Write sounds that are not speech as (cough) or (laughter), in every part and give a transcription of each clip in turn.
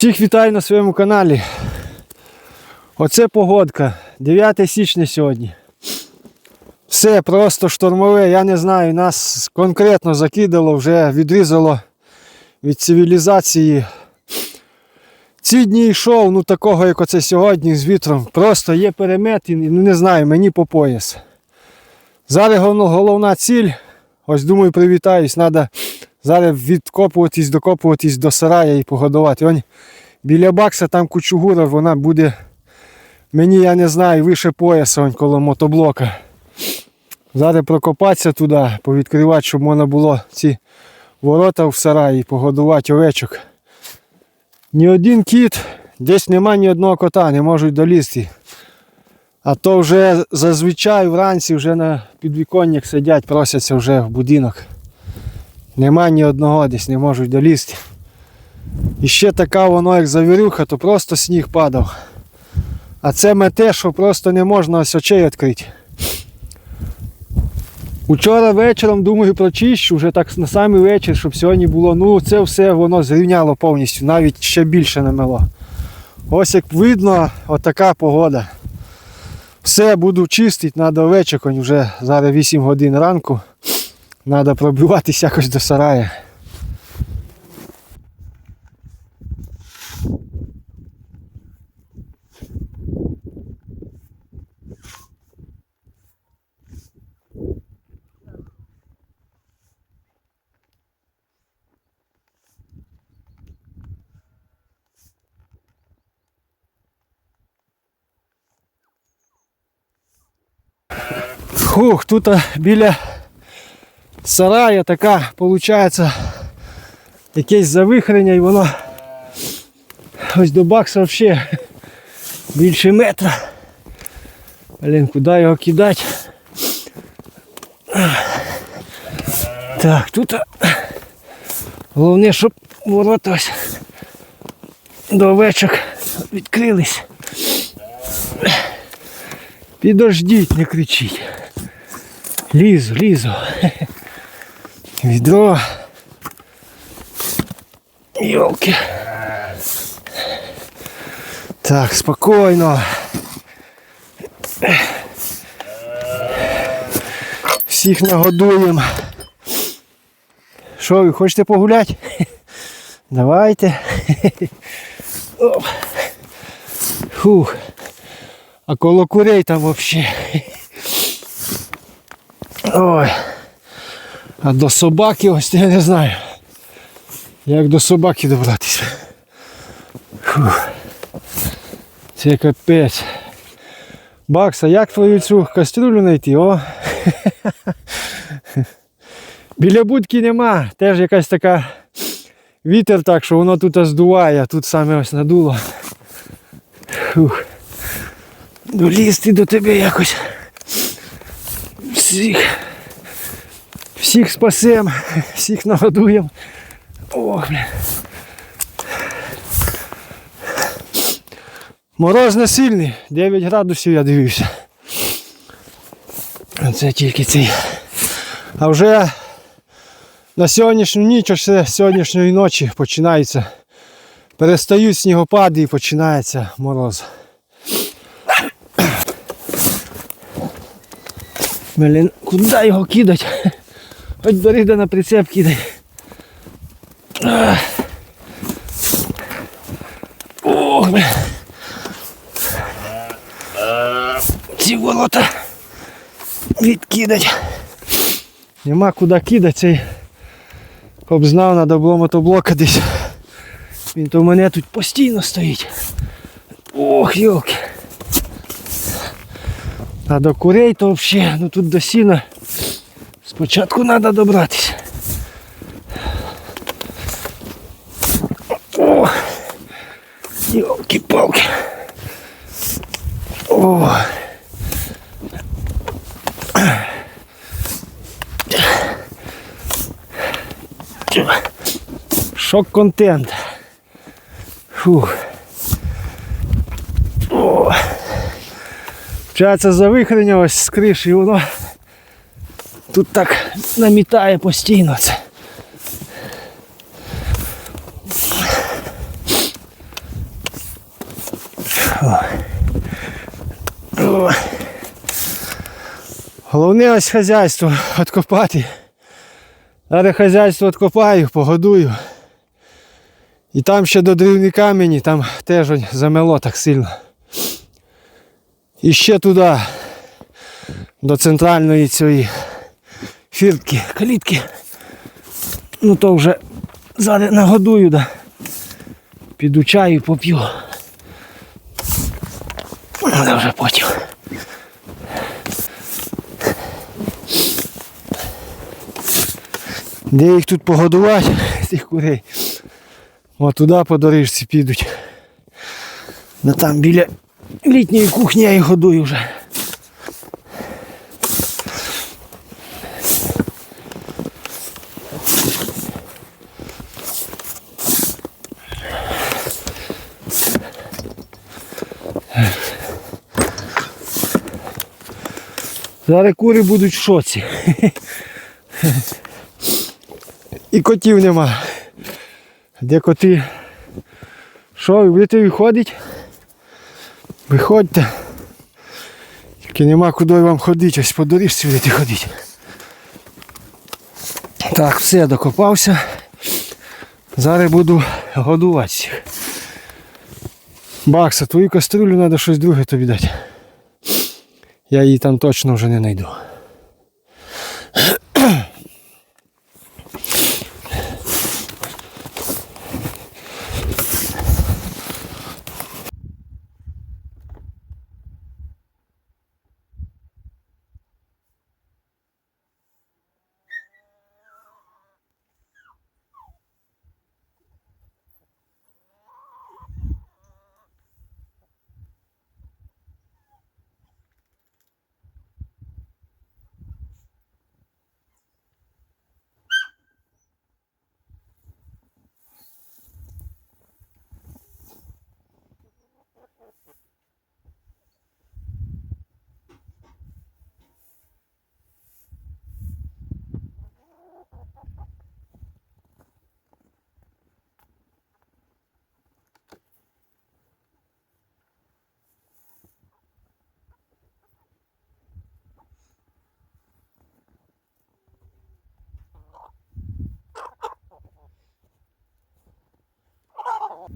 Всіх вітаю на своєму каналі. Оце погодка. 9 січня сьогодні. Все просто штормове, я не знаю, нас конкретно закидало, вже відрізало від цивілізації. Ці дні йшов, ну такого, як оце сьогодні з вітром. Просто є перемет і ну, не знаю, мені по пояс. Зараз головна ціль. Ось думаю, привітаюсь, треба зараз відкопуватись, докопуватись до сарая і погодувати. Он біля бакса там кучугура, вона буде мені, я не знаю, вище пояса он, коло мотоблока. Зараз прокопатися туди, повідкривати, щоб можна було ці ворота в сараї погодувати овечок. Ні один кіт, десь нема ні одного кота, не можуть долізти. А то вже зазвичай вранці вже на підвіконнях сидять, просяться вже в будинок. Нема ні одного десь, не можуть долізти. І ще така воно, як завірюха, то просто сніг падав. А це мете, що просто не можна ось очей відкрити. Учора вечором, думаю, прочищу, вже так на самий вечір, щоб сьогодні було, ну це все воно зрівняло повністю, навіть ще більше намело. Ось як видно, отака погода. Все буду чистити, треба вечір, вже зараз 8 годин ранку. Треба пробиватися якось до сарая. Фух, тут біля сарая така, виходить, якесь завихрення і воно ось до бакса взагалі більше метра. Блін, куди його кидати? Так, тут головне, щоб ворота ось до овечок відкрились. Підождіть, не кричіть. Лізу, лізу. Відро. Йолки. Так, спокійно. Всіх нагодуємо. Що, ви хочете погуляти? Давайте. Фух. А коло курей там вообще. Ой. А до собаки ось я не знаю. Як до собаки добратися. Фух. Це капець. Бакса, як твою цю кастрюлю знайти? О. (laughs) Біля будки нема. Теж якась така вітер так, що воно тут здуває, а тут саме ось надуло. Фух. Долізти до тебе якось. Всіх. Всіх спасем, всіх нагодуємо. Ох, блін. Мороз не сильний, 9 градусів я дивився. Це тільки цей. А вже на сьогоднішню ніч, ось сьогоднішньої ночі починається. Перестають снігопади і починається мороз. Блін, куди його кидать? Хоч да на прицеп кидай. Ох, блін. Ці ворота відкидать. Нема куди кидати цей. Обзнав, треба було мотоблока десь. Він то в мене тут постійно стоїть. Ох, йолки. А до курей то взагалі, ну тут до сіна спочатку треба добратися. О! Йолки-палки. О! Шок-контент. Фух. О! Вчається завихрення ось з криші, і воно Тут так намітає постійно це. Головне ось хазяйство відкопати. Зараз хазяйство відкопаю, погодую. І там ще до дрівника камені, там теж замело так сильно. І ще туди, до центральної цієї фіртки, калітки. Ну то вже зараз нагодую, да. піду чаю поп'ю. Але вже потім. Де їх тут погодувати, (laughs) цих курей? От туди по доріжці підуть. Ну там біля літньої кухні я їх годую вже. Зараз кури будуть в шоці. І котів нема. Де коти? Що, ви будете виходити? Виходьте. Тільки нема куди вам ходити, ось по доріжці будете ходити. Так, все, докопався. Зараз буду годувати всіх. Бакса, твою каструлю треба щось друге тобі дати. Я її там точно вже не знайду.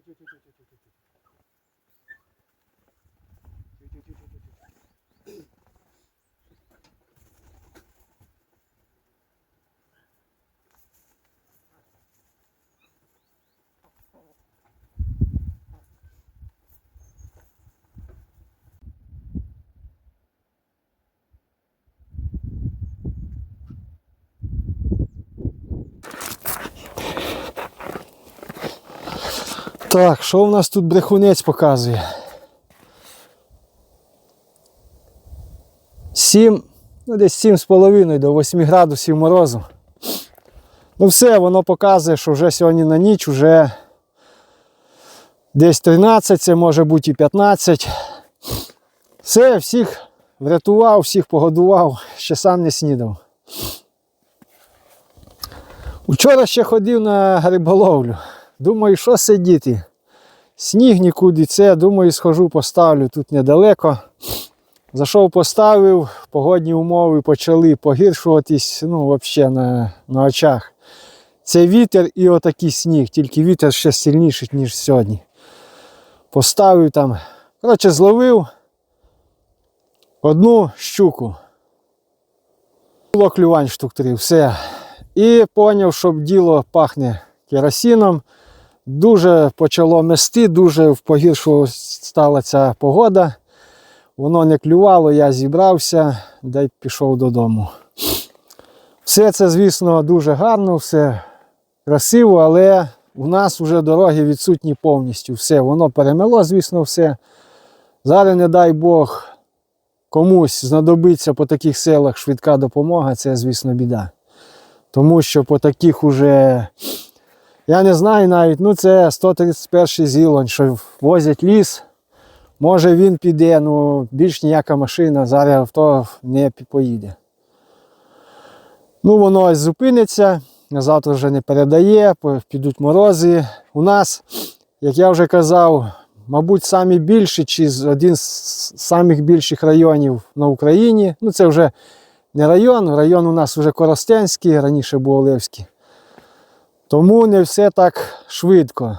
去去去去去去去去。Так, що в нас тут брехунець показує? 7, ну десь 7,5 до 8 градусів морозу. Ну все, воно показує, що вже сьогодні на ніч вже десь 13, це може бути і 15. Все, всіх врятував, всіх погодував, ще сам не снідав. Вчора ще ходив на риболовлю. Думаю, що сидіти. Сніг нікуди це, думаю, схожу, поставлю тут недалеко. Зайшов, поставив, погодні умови почали погіршуватись, ну, взагалі на, на очах. Це вітер і отакий сніг, тільки вітер ще сильніший, ніж сьогодні. Поставив там, коротше, зловив одну щуку. Було клювань штук три, все. І зрозумів, що діло пахне керосином. Дуже почало мести, дуже погіршу стала ця погода. Воно не клювало, я зібрався да й пішов додому. Все це, звісно, дуже гарно, все красиво, але у нас вже дороги відсутні повністю. Все, воно перемело, звісно, все. Зараз, не дай Бог, комусь знадобиться по таких селах швидка допомога, це, звісно, біда. Тому що по таких уже, я не знаю навіть, ну це 131 зілонь, що возять ліс. Може він піде, ну більш ніяка машина зараз авто не поїде. Ну, воно ось зупиниться, завтра вже не передає, підуть морози. У нас, як я вже казав, мабуть, самі більші, чи один з самих більших районів на Україні. Ну, це вже не район, район у нас вже Коростенський, раніше був Олевський. Тому не все так швидко.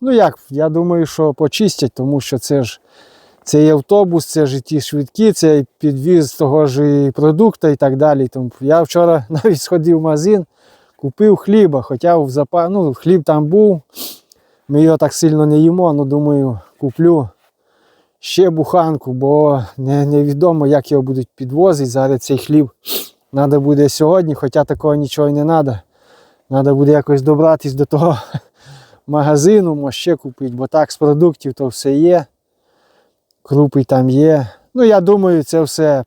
Ну як, я думаю, що почистять, тому що це ж це і автобус, це ж і ті швидкі, це і підвіз того ж і продукту і так далі. Тому я вчора (laughs) навіть сходив в магазин, купив хліба, хоча в запа... ну, хліб там був. Ми його так сильно не їмо, ну думаю, куплю ще буханку, бо не, невідомо, як його будуть підвозити. Зараз цей хліб треба буде сьогодні, хоча такого нічого не треба. Треба буде якось добратись до того (laughs) магазину, може ще купити, бо так з продуктів то все є. Крупи там є. Ну, я думаю, це все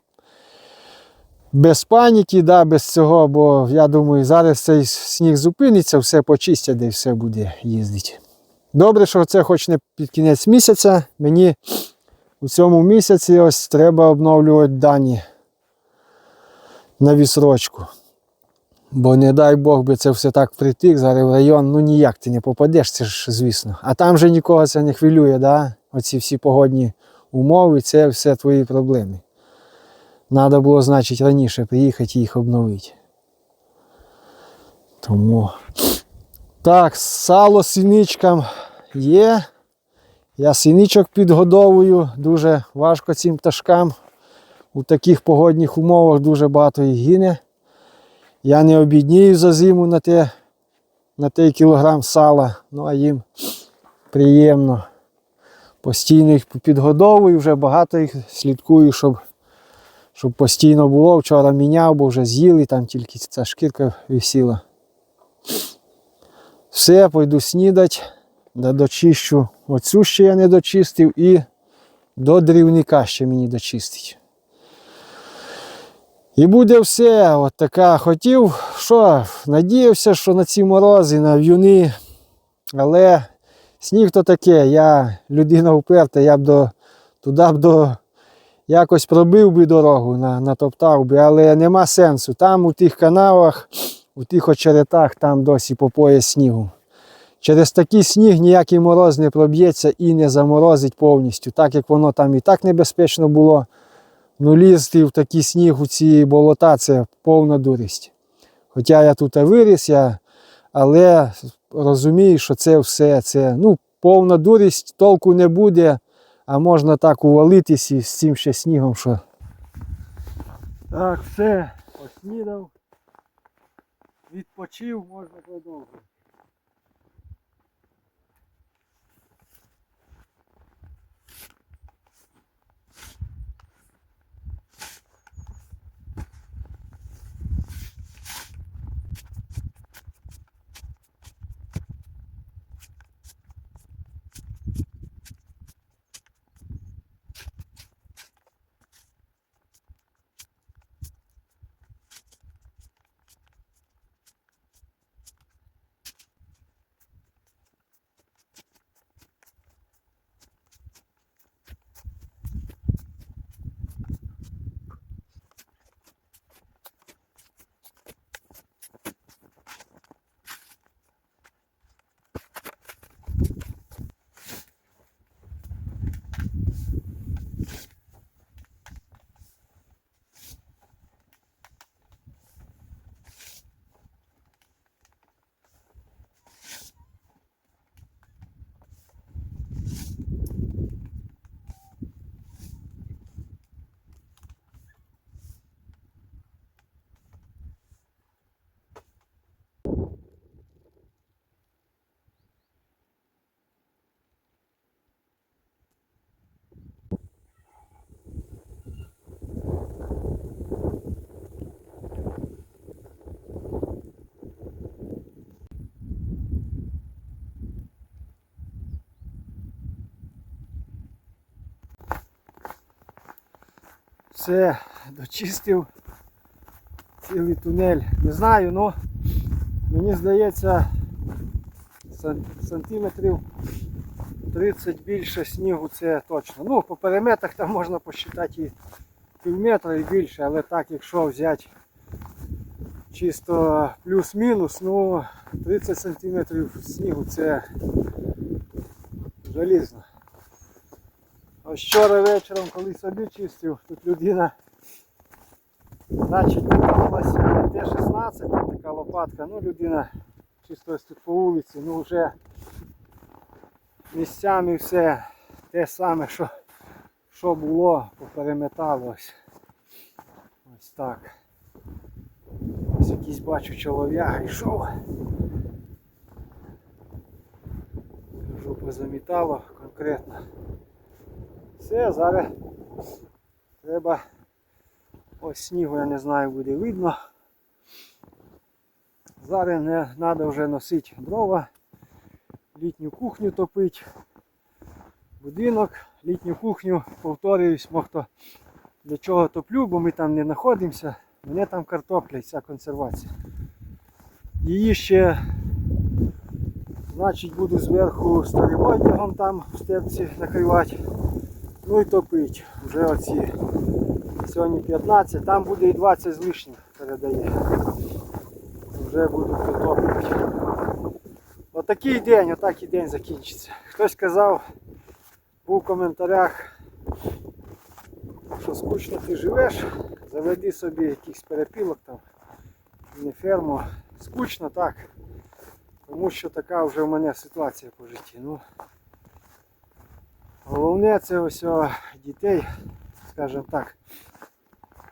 без паніки, да, без цього, бо я думаю, зараз цей сніг зупиниться, все почистять і все буде їздити. Добре, що це хоч не під кінець місяця. Мені у цьому місяці ось треба обновлювати дані на вісрочку. Бо не дай Бог би це все так притик, зараз в район, ну ніяк ти не попадеш, це ж звісно. А там же нікого це не хвилює, да? оці всі погодні умови, це все твої проблеми. Треба було, значить, раніше приїхати і їх обновити. Тому. Так, сало синичкам є. Я синичок підгодовую, дуже важко цим пташкам. У таких погодних умовах дуже багато їх гине. Я не обіднію за зиму на те, на той кілограм сала, ну а їм приємно. Постійно їх підгодовую, вже багато їх слідкую, щоб, щоб постійно було. Вчора міняв, бо вже з'їли, там тільки ця шкірка висіла. Все, пойду снідати, да дочищу. Оцю ще я не дочистив і до дрівника ще мені дочистить. І буде все. От така хотів, що надіявся, що на ці морози, на в'юни. Але сніг то таке, я людина вперта, я б до туди б до якось пробив би дорогу, на, натоптав би, але нема сенсу. Там у тих канавах, у тих очеретах, там досі по пояс снігу. Через такий сніг ніякий мороз не проб'ється і не заморозить повністю, так як воно там і так небезпечно було. Ну, лізти в такий сніг у ці болота це повна дурість. Хоча я тут виріс, я, але розумію, що це все це ну, повна дурість, толку не буде, а можна так увалитись з цим ще снігом, що. Так, все, поснідав, відпочив, можна продовжувати. Все, дочистив цілий тунель. Не знаю, ну мені здається сантиметрів 30 більше снігу це точно. Ну, по периметрах там можна посчитати і пів метра і більше, але так, якщо взяти чисто плюс-мінус, ну 30 сантиметрів снігу це желізно. Ось вчора вечором, коли собі чистив, тут людина значить витягнулася Т-16, така лопатка, ну людина чисто ось тут по вулиці, ну вже місцями все те саме, що, що було, попереметало ось. Ось так. Ось якийсь бачу чолов'яга йшов. Кажу, позамітало конкретно. Все, зараз треба ось снігу, я не знаю, буде видно. Зараз не треба вже носити дрова, літню кухню топити, будинок, літню кухню, повторююсь, мохто для чого топлю, бо ми там не знаходимося. Мене там картопля і вся консервація. Її ще, значить, буду зверху старим одягом там в степці накривати. Ну і топить. Вже оці. Сьогодні 15, там буде і 20 з лишнім передає. Вже буду притоплювати. Отакий день, отакий день закінчиться. Хтось сказав, був в коментарях, що скучно ти живеш, заведи собі якийсь перепілок там, не ферму. Скучно так. Тому що така вже в мене ситуація по житті. Ну, головне це ось дітей, скажімо так,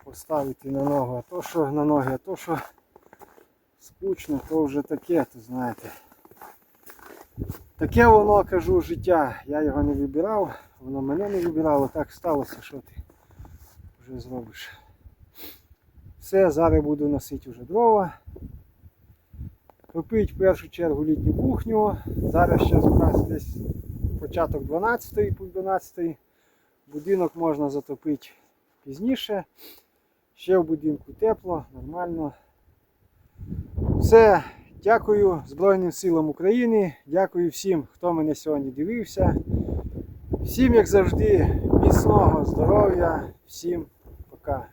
поставити на ногу. А то, що на ноги, а то, що скучно, то вже таке, то знаєте. Таке воно, кажу, життя. Я його не вибирав, воно мене не вибирало, так сталося, що ти вже зробиш. Все, зараз буду носити вже дрова. Топить в першу чергу літню кухню. Зараз ще у десь початок 12 по 12 Будинок можна затопити пізніше. Ще в будинку тепло, нормально. Все, дякую Збройним силам України. Дякую всім, хто мене сьогодні дивився. Всім, як завжди, міцного здоров'я. Всім пока.